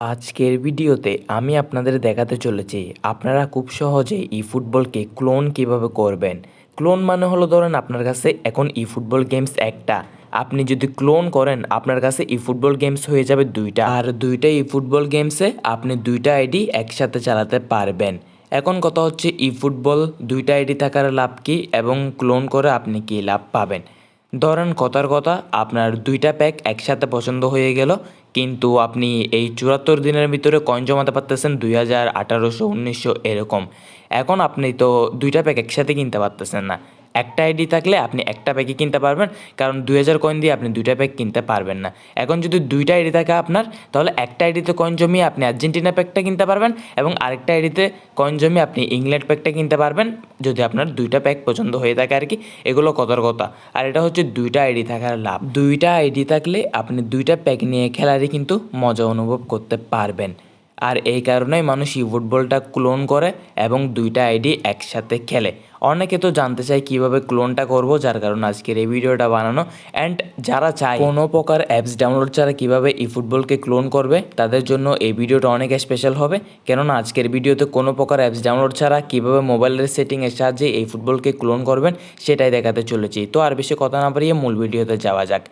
আজকের ভিডিওতে আমি আপনাদের দেখাতে চলেছি, আপনারা খুব সহজে ই ফুটবলকে ক্লোন কীভাবে করবেন। ক্লোন মানে হলো ধরেন আপনার কাছে এখন ই ফুটবল গেমস একটা। আপনি যদি ক্লোন করেন, আপনার কাছে ই ফুটবল গেমস হয়ে যাবে দুইটা। আর দুইটা ই ফুটবল গেমসে আপনি দুইটা আইডি একসাথে চালাতে পারবেন। এখন কথা হচ্ছে ই ফুটবল দুইটা আইডি থাকার লাভ কি এবং ক্লোন করে আপনি কি লাভ পাবেন। ধরেন কথার কথা, আপনার দুইটা প্যাক একসাথে পছন্দ হয়ে গেল, কিন্তু আপনি এই চুয়াত্তর দিনের ভিতরে কয়েন জমাতে পারতেছেন দুই হাজার আঠারোশো, উনিশশো এরকম। এখন আপনি তো দুইটা প্যাক একসাথে কিনতে পারতেছেন না। একটা আইডি থাকলে আপনি একটা প্যাকই কিনতে পারবেন, কারণ দুই হাজার কয়েন দিয়ে আপনি দুইটা প্যাক কিনতে পারবেন না। এখন যদি দুইটা আইডি থাকে আপনার, তাহলে একটা আইডিতে কয়েন জমিয়ে আপনি আর্জেন্টিনা প্যাকটা কিনতে পারবেন এবং আরেকটা আইডিতে কয়েন জমিয়ে আপনি ইংল্যান্ড প্যাকটা কিনতে পারবেন, যদি আপনার দুইটা প্যাক পছন্দ হয়ে থাকে আর কি। এগুলো কতর কথা আর এটা হচ্ছে দুইটা আইডি থাকার লাভ। দুইটা আইডি থাকলে আপনি দুইটা প্যাক নিয়ে খেলারই কিন্তু মজা অনুভব করতে পারবেন। আর এই কারণেই মানুষ ই ফুটবলটা ক্লোন করে এবং দুইটা আইডি একসাথে খেলে। অনেকে তো জানতে চায় কীভাবে ক্লোনটা করব, যার কারণে আজকের এই ভিডিওটা বানানো। অ্যান্ড যারা চায় কোনো প্রকার অ্যাপস ডাউনলোড ছাড়া কীভাবে ই ফুটবলকে ক্লোন করবে, তাদের জন্য এই ভিডিওটা অনেক স্পেশাল হবে। কেননা আজকের ভিডিওতে কোনো প্রকার অ্যাপস ডাউনলোড ছাড়া কীভাবে মোবাইলের সেটিংয়ের সাহায্যে এই ফুটবলকে ক্লোন করবেন, সেটাই দেখাতে চলেছি। তো আর বেশি কথা না বাড়িয়ে মূল ভিডিওতে যাওয়া যাক।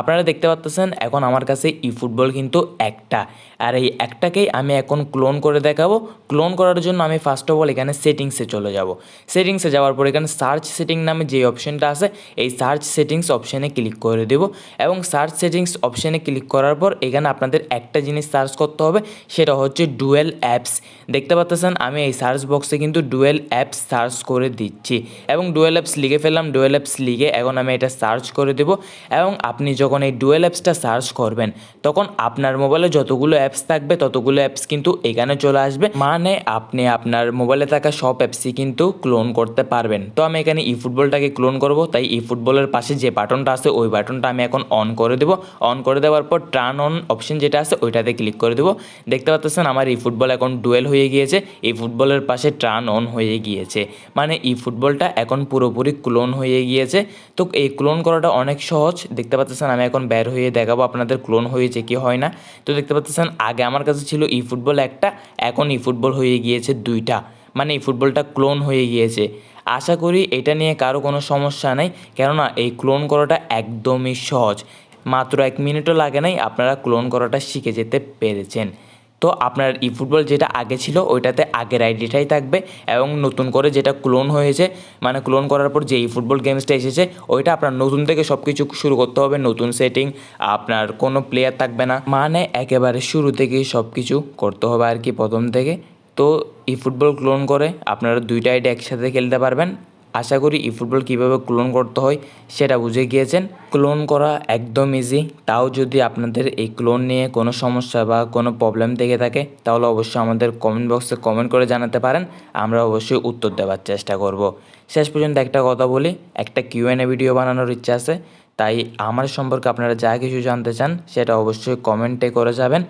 আপনারা দেখতে পাচ্তেছেন, এখন আমার কাছে ই ফুটবল কিন্তু একটা। আর এই একটাকেই আমি এখন ক্লোন করে দেখাবো। ক্লোন করার জন্য আমি ফার্স্ট অফ অল এখানে সেটিংসে চলে যাব। সেটিংসে যাওয়ার পর এখানে সার্চ সেটিং নামে যে অপশনটা আছে, এই সার্চ সেটিংস অপশানে ক্লিক করে দেব। এবং সার্চ সেটিংস অপশানে ক্লিক করার পর এখানে আপনাদের একটা জিনিস সার্চ করতে হবে, সেটা হচ্ছে ডুয়েল অ্যাপস দেখতে পাচ্তেছেন, আমি এই সার্চ বক্সে কিন্তু ডুয়েল অ্যাপস সার্চ করে দিচ্ছি। এবং ডুয়েল অ্যাপস লিখে ফেললাম ডুয়েল অ্যাপস লিখে এখন আমি এটা সার্চ করে দেব। এবং আপনি যখন এই ডুয়েল অ্যাপসটা সার্চ করবেন, তখন আপনার মোবাইলে যতগুলো অ্যাপস থাকবে, ততগুলো অ্যাপস কিন্তু এখানে চলে আসবে। মানে আপনি আপনার মোবাইলে থাকা সব অ্যাপসই কিন্তু ক্লোন করতে পারবেন। তো আমি এখানে ই ফুটবলটাকে ক্লোন করব। তাই ই ফুটবলের পাশে যে বাটনটা আছে, ওই বাটনটা আমি এখন অন করে দেবো। অন করে দেওয়ার পর টার্ন অন অপশন যেটা আছে, ওইটাতে ক্লিক করে দেবো। দেখতে পাচ্ছেন আমার ই ফুটবল এখন ডুয়েল হয়ে গিয়েছে। এই ফুটবলের পাশে টার্ন অন হয়ে গিয়েছে। মানে ই ফুটবলটা এখন পুরোপুরি ক্লোন হয়ে গিয়েছে। তো এই ক্লোন করাটা অনেক সহজ। দেখতে পাচ্ছেন আমি এখন বের হয়ে দেখাবো আপনাদের ক্লোন হয়েছে কি হয় না। তো দেখতে পাচ্ছেন, আগে আমার কাছে ছিল ই ফুটবল একটা, এখন ই ফুটবল হয়ে গিয়েছে দুইটা। মানে এই ফুটবলটা ক্লোন হয়ে গিয়েছে। আশা করি এটা নিয়ে কারও কোনো সমস্যা নেই, কেননা এই ক্লোন করাটা একদমই সহজ। মাত্র এক মিনিটও লাগে নাই, আপনারা ক্লোন করাটা শিখে যেতে পেরেছেন। তো আপনার ই ফুটবল যেটা আগে ছিল, ওইটাতে আগের আইডিটাই থাকবে এবং নতুন করে যেটা ক্লোন হয়েছে মানে ক্লোন করার পর যে ই ফুটবল গেমসটা এসেছে, ওইটা আপনার নতুন থেকে সব কিছু শুরু করতে হবে, নতুন সেটিং আপনার কোনো প্লেয়ার থাকবে না। মানে একেবারে শুরু থেকেই সব কিছু করতে হবে আর কি প্রথম থেকে। তো ই ফুটবল ক্লোন করে আপনারা দুইটা আইডি একসাথে খেলতে পারবেন। আশা করি ই ফুটবল কীভাবে ক্লোন করতে হয় সেটা বুঝে গিয়েছেন। ক্লোন করা একদম ইজি তাও যদি আপনাদের এই ক্লোন নিয়ে কোনো সমস্যা বা কোনো প্রবলেম থেকে থাকে, তাহলে অবশ্যই আমাদের কমেন্ট বক্সে কমেন্ট করে জানাতে পারেন, আমরা অবশ্যই উত্তর দেওয়ার চেষ্টা করব। শেষ পর্যন্ত একটা কথা বলি, একটা কিউএনএ ভিডিও বানানোর ইচ্ছা আছে, তাই আমার সম্পর্কে আপনারা যা কিছু জানতে চান, সেটা অবশ্যই কমেন্টে করে যাবেন।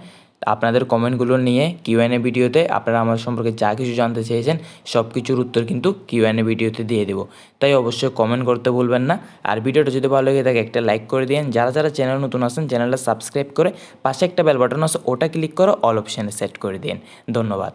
আপনাদের কমেন্টগুলো নিয়ে কিউএনএ ভিডিওতে আপনারা আমার সম্পর্কে যা কিছু জানতে চেয়েছেন, সব কিছুর উত্তর কিন্তু কিউএনএ ভিডিওতে দিয়ে দেবো। তাই অবশ্যই কমেন্ট করতে ভুলবেন না। আর ভিডিওটা যদি ভালো লেগে থাকে, একটা লাইক করে দিন যারা যারা চ্যানেল নতুন আসেন চ্যানেলটা সাবস্ক্রাইব করে পাশে একটা বেল বাটন আছে, ওটা ক্লিক করে অল অপশানে সেট করে দিন ধন্যবাদ।